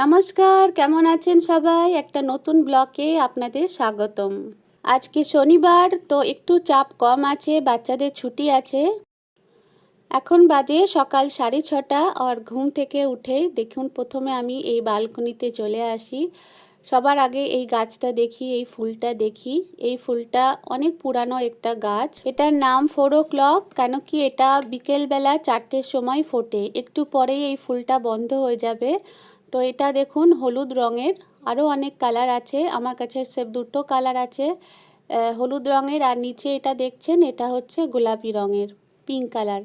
নমস্কার, কেমন আছেন সবাই? একটা নতুন ব্লকে আপনাদের স্বাগতম। আজকে শনিবার, তো একটু চাপ কম আছে, বাচ্চাদের ছুটি আছে। এখন বাজে সকাল সাড়ে ছটা, আর ঘুম থেকে উঠে দেখুন, প্রথমে আমি এই বালকনিতে চলে আসি। সবার আগে এই গাছটা দেখি, এই ফুলটা দেখি। এই ফুলটা অনেক পুরানো একটা গাছ। এটার নাম ফোর ও ক্লক, কেন কি এটা বিকেলবেলা চারটের সময় ফোটে। একটু পরেই এই ফুলটা বন্ধ হয়ে যাবে। তো এটা দেখুন, হলুদ রঙের। আরও অনেক কালার আছে। আমার কাছে সেব দুটো কালার আছে। হলুদ রঙের আর নিচে এটা দেখছেন, এটা হচ্ছে গোলাপি রঙের, পিঙ্ক কালার।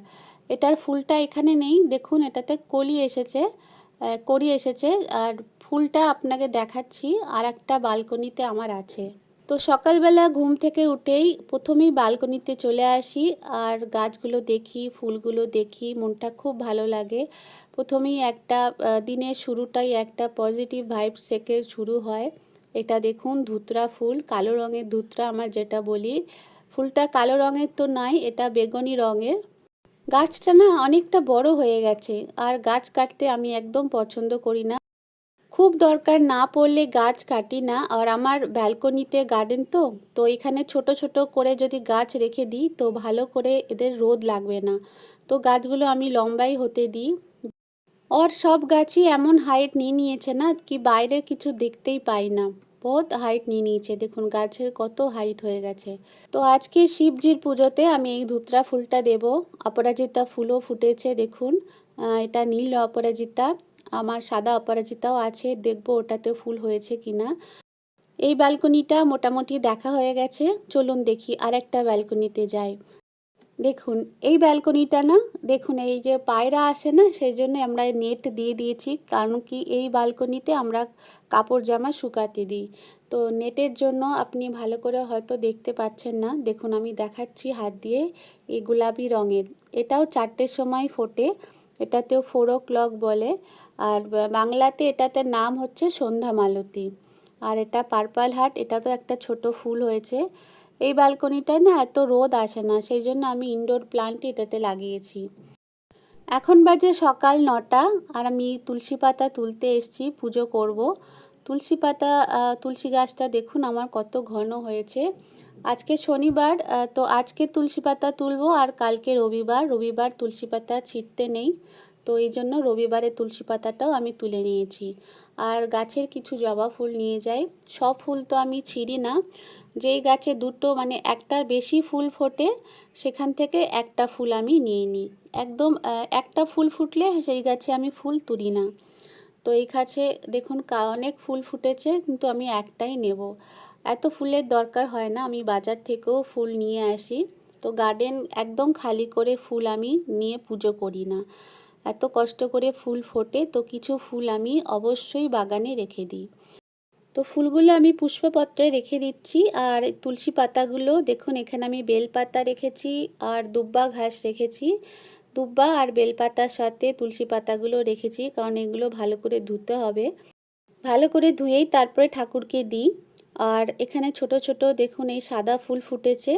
এটার ফুলটা এখানে নেই। দেখুন, এটাতে কলি এসেছে। করি এসেছে। আর ফুলটা আপনাকে দেখাচ্ছি। আর একটা বালকনিতে আমার আছে। তো সকালবেলা ঘুম থেকে উঠেই প্রথমেই বালকনিতে চলে আসি আর গাছগুলো দেখি, ফুলগুলো দেখি, মনটা খুব ভালো লাগে। প্রথমেই একটা দিনের শুরুটাই একটা পজিটিভ ভাইবস থেকে শুরু হয়। এটা দেখুন ধুতরা ফুল, কালো রঙের ধুতরা আমার যেটা বলি। ফুলটা কালো রঙের তো নাই, এটা বেগুনি রঙের। গাছটা না অনেকটা বড় হয়ে গেছে, আর গাছ কাটতে আমি একদম পছন্দ করি না। খুব দরকার না পড়লে গাছ কাটি না। আর আমার ব্যালকনিতে গার্ডেন তো তো এখানে ছোট ছোট করে যদি গাছ রেখে দিই, তো ভালো করে এদের রোদ লাগবে না। তো গাছগুলো আমি লম্বাই হতে দিই। और সব গাছই এমন হাইট নিয়ে নিয়েছে না কি বাইরের কিছু দেখতেই পাই না। বহুত হাইট নিয়ে নিয়েছে, দেখুন গাছের কত হাইট হয়ে গেছে। তো আজকে শিবজির পুজোতে আমি এই ধুতরা ফুলটা দেব। অপরাজিতা ফুলও ফুটেছে, দেখুন। এটা নীল অপরাজিতা। আমার সাদা অপরাজিতাও আছে, দেখব ওটাতে ফুল হয়েছে কিনা। এই ব্যালকনিটা মোটামুটি দেখা হয়ে গেছে, চলুন দেখি আর একটা ব্যালকনিতে যাই। দেখুন, এই ব্যালকনিটা না, দেখুন, এই যে পায়রা আসে না, সেই জন্য আমরা নেট দিয়ে দিয়েছি, কারণ কি এই ব্যালকনিতে আমরা কাপড় জামা শুকাতে দিই। তো নেটের জন্য আপনি ভালো করে হয়তো দেখতে পাচ্ছেন না। দেখুন, আমি দেখাচ্ছি হাত দিয়ে এই গোলাপি রঙের। এটাও চারটের সময় ফোটে, এটাতেও ফোর ক্লক বলে। আর বাংলাতে এটাতে নাম হচ্ছে সন্ধ্যা মালতী। আর এটা পার্পল হার্ট এটা তো একটা ছোট ফুল হয়েছে। এই ব্যালকনিটায় না এত রোদ আসে না, সেই জন্য আমি ইনডোর প্লান্ট এটাতে লাগিয়েছি। এখন বাজে সকাল নটা, আর আমি তুলসী পাতা তুলতে এসেছি, পুজো করব। তুলসী পাতা তুলসী গাছটা দেখুন আমার কত ঘন হয়েছে। আজকে শনিবার তো আজকে তুলসী পাতা তুলবো আর কালকে রবিবার। রবিবার তুলসী পাতা ছিটতে নেই। তো এই জন্য রবিবারে তুলসী পাতাটাও আমি তুলে নিয়েছি। আর গাছের কিছু জবা ফুল নিয়ে যাই। সব ফুল তো আমি ছিঁড়ি না। যেই গাছে দুটো মানে একটার বেশি ফুল ফোটে, সেখান থেকে একটা ফুল আমি নিয়ে নিই। একদম একটা ফুল ফুটলে সেই গাছে আমি ফুল তুলি না। তো এই গাছে দেখুন অনেক ফুল ফুটেছে, কিন্তু আমি একটাই নেব। এত ফুলের দরকার হয় না, আমি বাজার থেকেও ফুল নিয়ে আসি। তো গার্ডেন একদম খালি করে ফুল আমি নিয়ে পুজো করি না। এত কষ্ট করে ফুল ফোটে, তো কিছু ফুল আমি অবশ্যই বাগানে রেখে দিই। তো ফুলগুলো আমি পুষ্পপত্রে রেখে দিচ্ছি, আর তুলসী পাতাগুলো দেখুন, এখানে আমি বেলপাতা রেখেছি, আর দুব্বা ঘাস রেখেছি। দুব্বা আর বেলপাতার সাথে তুলসী পাতাগুলো রেখেছি, কারণ এগুলো ভালো করে ধুতে হবে। ভালো করে ধুয়েই তারপরে ঠাকুরকে দিই। আর এখানে ছোট ছোট দেখুন, এই সাদা ফুল ফুটেছে।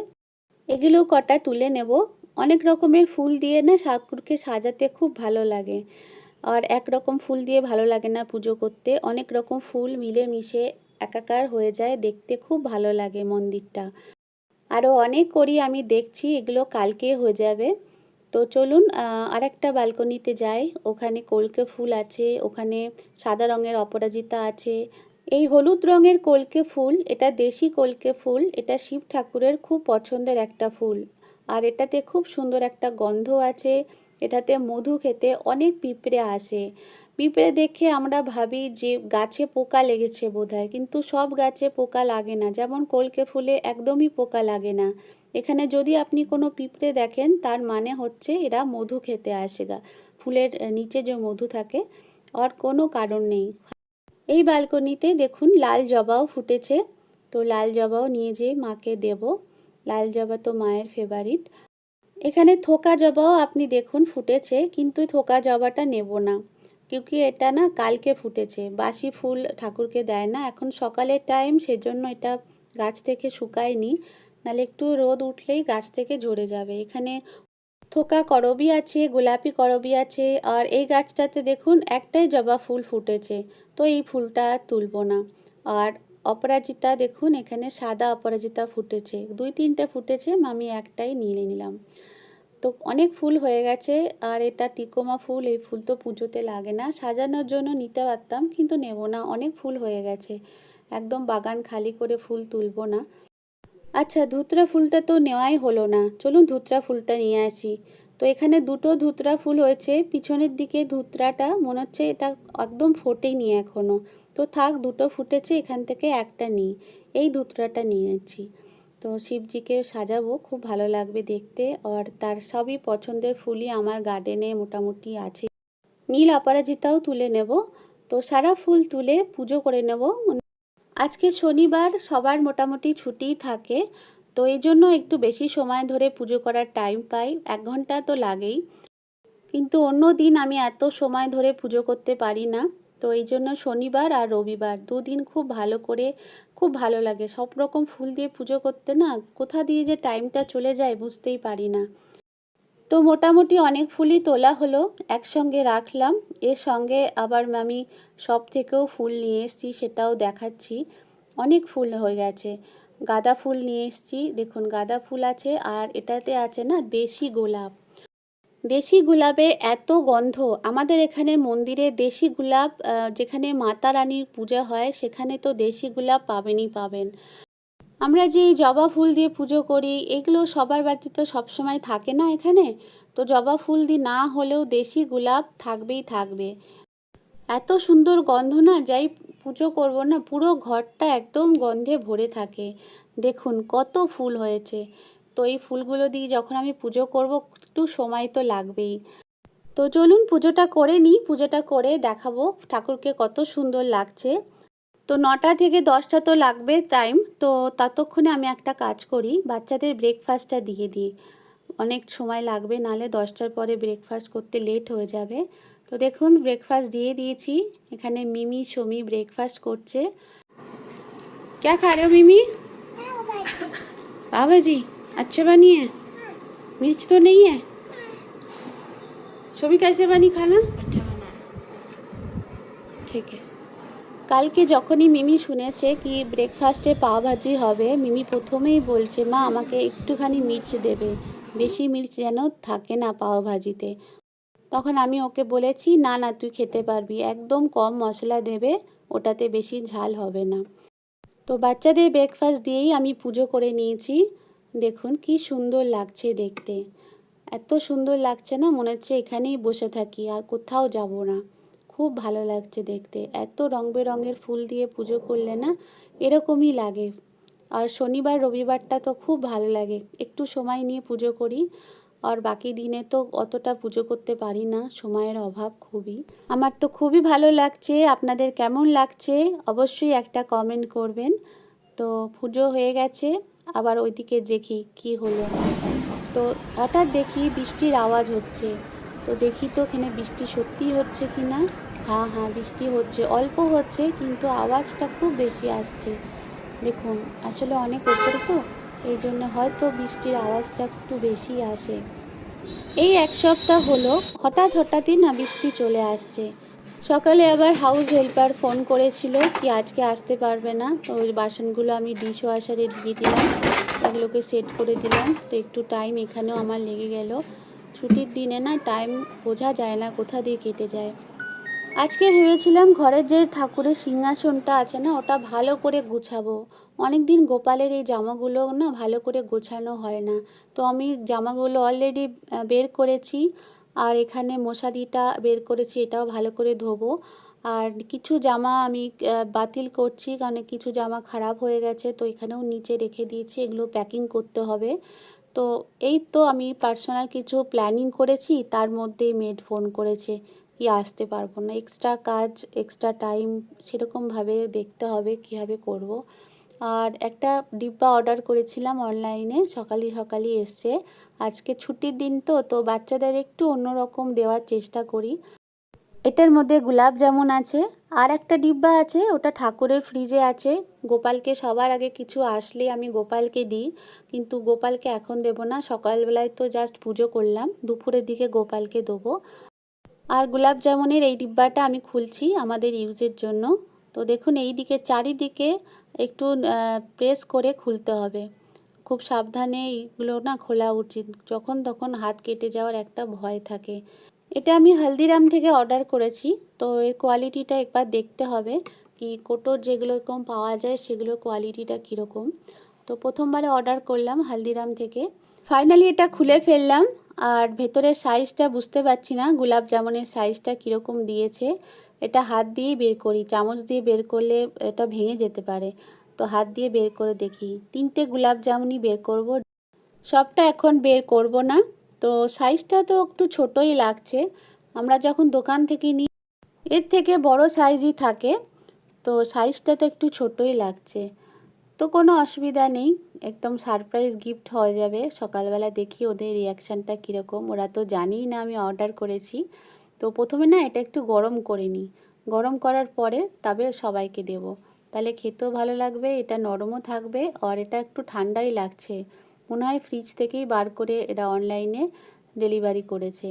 এগুলো কটা তুলে নেব? অনেক রকমের ফুল দিয়ে না ঠাকুরকে সাজাতে খুব ভালো লাগে। আর এক রকম ফুল দিয়ে ভালো লাগে না পুজো করতে। অনেক রকম ফুল মিলে মিশে একাকার হয়ে যায়, দেখতে খুব ভালো লাগে মন্দিরটা। আরও অনেক করি আমি দেখছি, এগুলো কালকে হয়ে যাবে। তো চলুন আরেকটা ব্যালকনিতে যাই। ওখানে কলকে ফুল আছে, ওখানে সাদা রঙের অপরাজিতা আছে। এই হলুদ রঙের কলকে ফুল, এটা দেশি কলকে ফুল, এটা শিব ঠাকুরের খুব পছন্দের একটা ফুল। আর এটাতে খুব সুন্দর একটা গন্ধ আছে। এটাতে মধু খেতে অনেক পিঁপড়ে আসে। পিঁপড়ে দেখে আমরা ভাবি যে গাছে পোকা লেগেছে বোধহয়, কিন্তু সব গাছে পোকা লাগে না। যেমন কলকে ফুলে একদমই পোকা লাগে না। এখানে যদি আপনি কোনো পিঁপড়ে দেখেন, তার মানে হচ্ছে এরা মধু খেতে আসে গা, ফুলের নিচে যে মধু থাকে, আর কোনো কারণ নেই। এই ব্যালকনিতে দেখুন লাল জবাও ফুটেছে। তো লাল জবাও নিয়ে যেয়ে মাকে দেব। লাল জবা তো মায়ের ফেভারিট এখানে থোকা জবাও আপনি দেখুন ফুটেছে, কিন্তু থোকা জবাটা নেব না। কিউকি এটা না কালকে ফুটেছে, বাসি ফুল ঠাকুরকে দেয় না। এখন সকালের টাইম সেজন্য এটা গাছ থেকে শুকায়নি। নাহলে একটু রোদ উঠলেই গাছ থেকে ঝরে যাবে। এখানে থোকা করবি আছে, গোলাপি করবি আছে, আর এই গাছটাতে দেখুন একটাই জবা ফুল ফুটেছে। তো এই ফুলটা তুলবো না। আর অপরাজিতা দেখুন, এখানে সাদা অপরাজিতা ফুটেছে। দুই তিনটে ফুটেছে আমি একটাই নিয়ে নিলাম। তো অনেক ফুল হয়ে গেছে, আর এটা টিকোমা ফুল, এই ফুল তো পুজোতে লাগে না। সাজানোর জন্য নিতে পারতাম, কিন্তু নেব না, অনেক ফুল হয়ে গেছে। একদম বাগান খালি করে ফুল তুলবো না। আচ্ছা ধুতরা ফুলটা তো নেওয়াই হলো না। চলুন ধুতরা ফুলটা নিয়ে আসি। তো এখানে দুটো ধুতরা ফুল হয়েছে। পিছনের দিকে ধুতরাটা, মনে হচ্ছে এটা একদম ফোটেনি এখনও তো থাক, দুটো ফুটেছে, এখান থেকে একটা নিই। এই ধুতরাটা নিয়েছি তো শিবজিকে সাজাবো, খুব ভালো লাগবে দেখতে। আর তার সবই পছন্দের ফুলই আমার গার্ডেনে মোটামুটি আছে। নীল অপরাজিতাও তুলে নেব। তো সারা ফুল তুলে পুজো করে নেব। আজকে শনিবার, সবার মোটামুটি ছুটিই থাকে। তো এই জন্য একটু বেশি সময় ধরে পুজো করার টাইম পাই। এক ঘণ্টা তো লাগেই। কিন্তু অন্য দিন আমি এত সময় ধরে পুজো করতে পারি না। তো এই জন্য শনিবার আর রবিবার দুদিন খুব ভালো করে, খুব ভালো লাগে। সব রকম ফুল দিয়ে পুজো করতে না কোথা দিয়ে যে টাইমটা চলে যায় বুঝতেই পারি না। তো মোটামুটি অনেক ফুলই তোলা হলো, একসঙ্গে রাখলাম। এর সঙ্গে আবার আমি সব থেকেও ফুল নিয়ে এসেছি, সেটাও দেখাচ্ছি। অনেক ফুল হয়ে গেছে। গাঁদা ফুল নিয়ে এসেছি। দেখুন, গাঁদা ফুল আছে আর এটাতে আছে না দেশি গোলাপ। দেশি গোলাপে এত গন্ধ। আমাদের এখানে মন্দিরে দেশি গোলাপ যেখানে মাতা রানীর পূজা হয়, সেখানে তো দেশি গোলাপ পাবেনই পাবেন। আমরা যে জবা ফুল দিয়ে পুজো করি, এগুলো সবার বাড়িতে তো সবসময় থাকে না এখানে। তো জবা ফুল দিয়ে না হলেও দেশি গোলাপ থাকবেই থাকবে। এত সুন্দর গন্ধ না, যাই পুজো করব না, পুরো ঘরটা একদম গন্ধে ভরে থাকে। দেখুন কত ফুল হয়েছে। তো এই ফুলগুলো দিয়ে যখন আমি পুজো করব, একটু সময় তো লাগবেই। তো চলুন পুজোটা করে নিই, পুজোটা করে দেখাবো ঠাকুরকে কত সুন্দর লাগছে। তো নটা থেকে দশটা তো লাগবে টাইম তো ততক্ষণে আমি একটা কাজ করি, বাচ্চাদের ব্রেকফাস্টটা দিয়ে দিই। অনেক সময় লাগবে নালে দশটার পরে ব্রেকফাস্ট করতে লেট হয়ে যাবে। তো দেখুন ব্রেকফাস্ট দিয়ে দিয়েছি এখানে মিমি সমি ব্রেকফাস্ট করছে क्या खा रहे हो मिमी पाव भाजी अच्छा बनी है मिर्च तो नहीं है समी कैसे बनी खाना अच्छा बना ঠিক আছে কালকে যখনই মিমি শুনেছে কি ব্রেকফাস্টে পাও ভাজি হবে মিমি প্রথমেই বলছে মা আমাকে একটুখানি মির্চ দেবে বেশি মির্চ যেন থাকে না পাও ভাজিতে তখন আমি ওকে বলেছি, না না, তুই খেতে পারবি। একদম কম মশলা দেবে, ওটাতে বেশি ঝাল হবে না। তো বাচ্চাদের ব্রেকফাস্ট দিয়েই আমি পুজো করে নিয়েছি। দেখুন কি সুন্দর লাগছে দেখতে। এত সুন্দর লাগছে না, মনে হচ্ছে এখানেই বসে থাকি, আর কোথাও যাব না। খুব ভালো লাগছে দেখতে। এত রং বেরঙের ফুল দিয়ে পুজো করলে না, এরকমই লাগে। আর শনিবার, রবিবারটা তো খুব ভালো লাগে। একটু সময় নিয়ে পুজো করি। আর বাকি দিনে তো অতটা পুজো করতে পারি না, সময়ের অভাব খুবই। আমার তো খুবই ভালো লাগছে, আপনাদের কেমন লাগছে অবশ্যই একটা কমেন্ট করবেন। তো পুজো হয়ে গেছে, আবার ওইদিকে দেখি কি হলো। তো হঠাৎ দেখি বৃষ্টির আওয়াজ হচ্ছে, তো দেখি তো এখানে বৃষ্টি সত্যিই হচ্ছে কি না হ্যাঁ হ্যাঁ বৃষ্টি হচ্ছে, অল্প হচ্ছে কিন্তু আওয়াজটা খুব বেশি আসছে। দেখুন, আসলে অনেক ওপরে তো এই জন্য হয়তো বৃষ্টির আওয়াজটা একটু বেশি আসে। এই এক সপ্তাহ হলো, হঠাৎ হঠাৎই না বৃষ্টি চলে আসছে। সকালে আবার হাউস হেল্পার ফোন করেছিল কি আজকে আসতে পারবে না, তো ওই বাসনগুলো আমি ডিশ ওয়াশারে দিয়ে দিলাম, এগুলোকে সেট করে দিলাম, তো একটু টাইম এখানেও আমার লেগে গেল। ছুটির দিনে না টাইম বোঝা যায় না, কোথা দিয়ে কেটে যায়। আজকে ভেবেছিলাম ঘরের যে ঠাকুরের সিংহাসনটা আছে না, ওটা ভালো করে গুছাবো। অনেক দিন গোপালের এই জামাগুলো না ভালো করে গোছানো হয় না। তো আমি জামাগুলো অলরেডি বের করেছি, আর এখানে মশারিটা বের করেছি, এটাও ভালো করে ধোবো। আর কিছু জামা আমি বাতিল করছি, কারণ কিছু জামা খারাপ হয়ে গেছে, তো এখানেও নিচে রেখে দিয়েছি, এগুলো প্যাকিং করতে হবে। তো এই তো আমি পার্সোনাল কিছু প্ল্যানিং করেছি, তার মধ্যেই মেড ফোন করেছে। কি আসতে পারব না। এক্সট্রা কাজ এক্সট্রা টাইম সেরকমভাবে দেখতে হবে কীভাবে করব। আর একটা ডিব্বা অর্ডার করেছিলাম অনলাইনে সকালই সকালই এসছে। আজকে ছুটির দিন তো তো বাচ্চাদের একটু অন্যরকম দেওয়ার চেষ্টা করি। এটার মধ্যে গোলাপ জামুন আছে। আর একটা ডিব্বা আছে, ওটা ঠাকুরের ফ্রিজে আছে। গোপালকে সবার আগে কিছু আসলে আমি গোপালকে দিই, কিন্তু গোপালকে এখন দেবো না। সকালবেলায় তো জাস্ট পুজো করলাম। দুপুরের দিকে গোপালকে দেবো। আর গোলাপ জামুনের এই ডিব্বাটা আমি খুলছি আমাদের ইউজের জন্য। তো দেখুন, এই দিকে, চারিদিকে একটু প্রেস করে খুলতে হবে। খুব সাবধানে এইগুলো না খোলা উচিত, যখন তখন হাত কেটে যাওয়ার একটা ভয় থাকে। এটা আমি হলদিরাম থেকে অর্ডার করেছি, তো এর কোয়ালিটিটা একবার দেখতে হবে কি কোটোর যেগুলো এরকম পাওয়া যায় সেগুলোর কোয়ালিটিটা কীরকম। তো প্রথমবারে অর্ডার করলাম হলদিরাম থেকে। ফাইনালি এটা খুলে ফেললাম। আর ভেতরের সাইজটা বুঝতে পারছি না। গোলাপ জামুনের সাইজটা কীরকম দিয়েছে? এটা হাত দিয়েই বের করি। চামচ দিয়ে বের করলে এটা ভেঙে যেতে পারে। তো হাত দিয়ে বের করে দেখি। তিনটে গোলাপ জামুনই বের করব। সবটা এখন বের করব না। তো সাইজটা তো একটু ছোটই লাগছে। আমরা যখন দোকান থেকে নিই এর থেকে বড় সাইজই থাকে। তো সাইজটা তো একটু ছোটই লাগছে। তো কোনো অসুবিধা নেই। একদম সারপ্রাইজ গিফট হয়ে যাবে। সকালবেলা দেখি ওদের রিয়াকশানটা কীরকম। ওরা তো জানিই না আমি অর্ডার করেছি। তো প্রথমে না এটা একটু গরম করে নিই। গরম করার পরে তবে সবাইকে দেব। তাহলে খেতেও ভালো লাগবে, এটা নরমও থাকবে আর এটা একটু ঠান্ডাই লাগছে। মনে হয় ফ্রিজ থেকেই বার করে এটা অনলাইনে ডেলিভারি করেছে।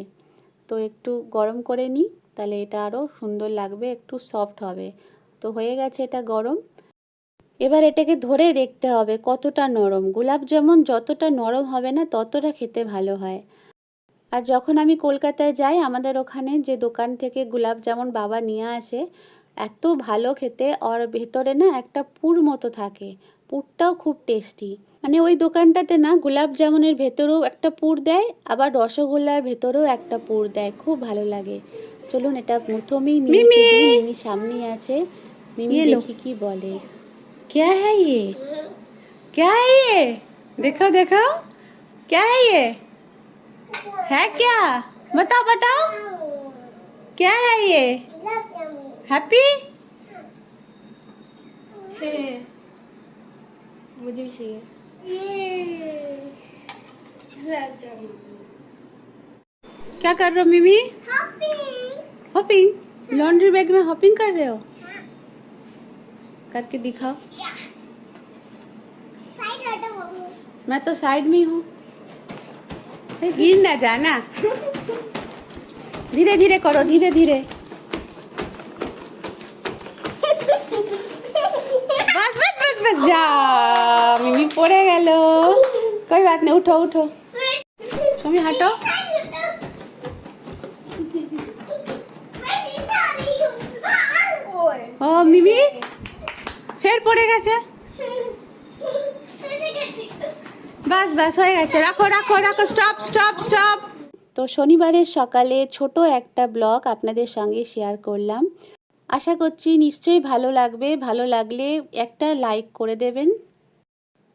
তো একটু গরম করে নিই, তাহলে এটা আরও সুন্দর লাগবে, একটু সফট হবে। তো হয়ে গেছে এটা গরম। এবার এটাকে ধরে দেখতে হবে কতটা নরম। গোলাপ জামুন যতটা নরম হবে না ততটা খেতে ভালো হয়। আর যখন আমি কলকাতায় যাই আমাদের ওখানে যে দোকান থেকে গোলাপ জামুন বাবা নিয়ে আসে এত ভালো খেতে আর ভেতরে না একটা পুর মতো থাকে। পুরটাও খুব টেস্টি। মানে ওই দোকানটাতে না গোলাপ জামুনের ভেতরেও একটা পুর দেয় আবার রসগোল্লার ভেতরেও একটা পুর দেয়। খুব ভালো লাগে। চলুন এটা প্রথমেই মিমি মিমি! সামনে আছে। মিমি দেখি কি বলে। क्या है ये? क्या है ये? देखो देखो। क्या है ये? है क्या? बताओ बताओ। क्या है ये? हैप्पी? मुझे भी चाहिए। क्या कर रहे हो Mimi hopping hopping laundry bag में हॉपिंग कर रहे हो? करके दिखाओ। मैं तो साइड में हूँ गिर ना जाना धीरे धीरे करो धीरे धीरे। बस बस बस बस जा। मिमी पड़े गেল कोई बात नहीं उठो उठो। सुमी हटो। পড়ে গেছে? বাস বাস, হয়ে গেছে। রাখো রাখো রাখো স্টপ স্টপ স্টপ তো শনিবারের সকালে ছোট একটা ব্লগ আপনাদের সঙ্গে শেয়ার করলাম। আশা করছি নিশ্চয়ই ভালো লাগবে। ভালো লাগলে একটা লাইক করে দেবেন।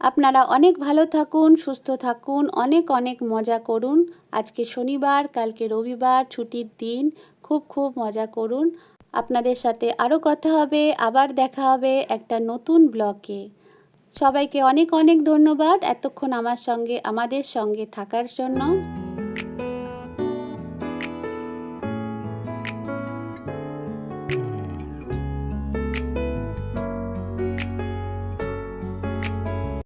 আপনারা অনেক ভালো থাকুন, সুস্থ থাকুন, অনেক অনেক মজা করুন। আজকে শনিবার, কালকে রবিবার, ছুটির দিন, খুব খুব মজা করুন। আপনাদের সাথে আরও কথা হবে, আবার দেখা হবে একটা নতুন ব্লকে। সবাইকে অনেক অনেক ধন্যবাদ এতক্ষণ আমার সঙ্গে, আমাদের সঙ্গে থাকার জন্য।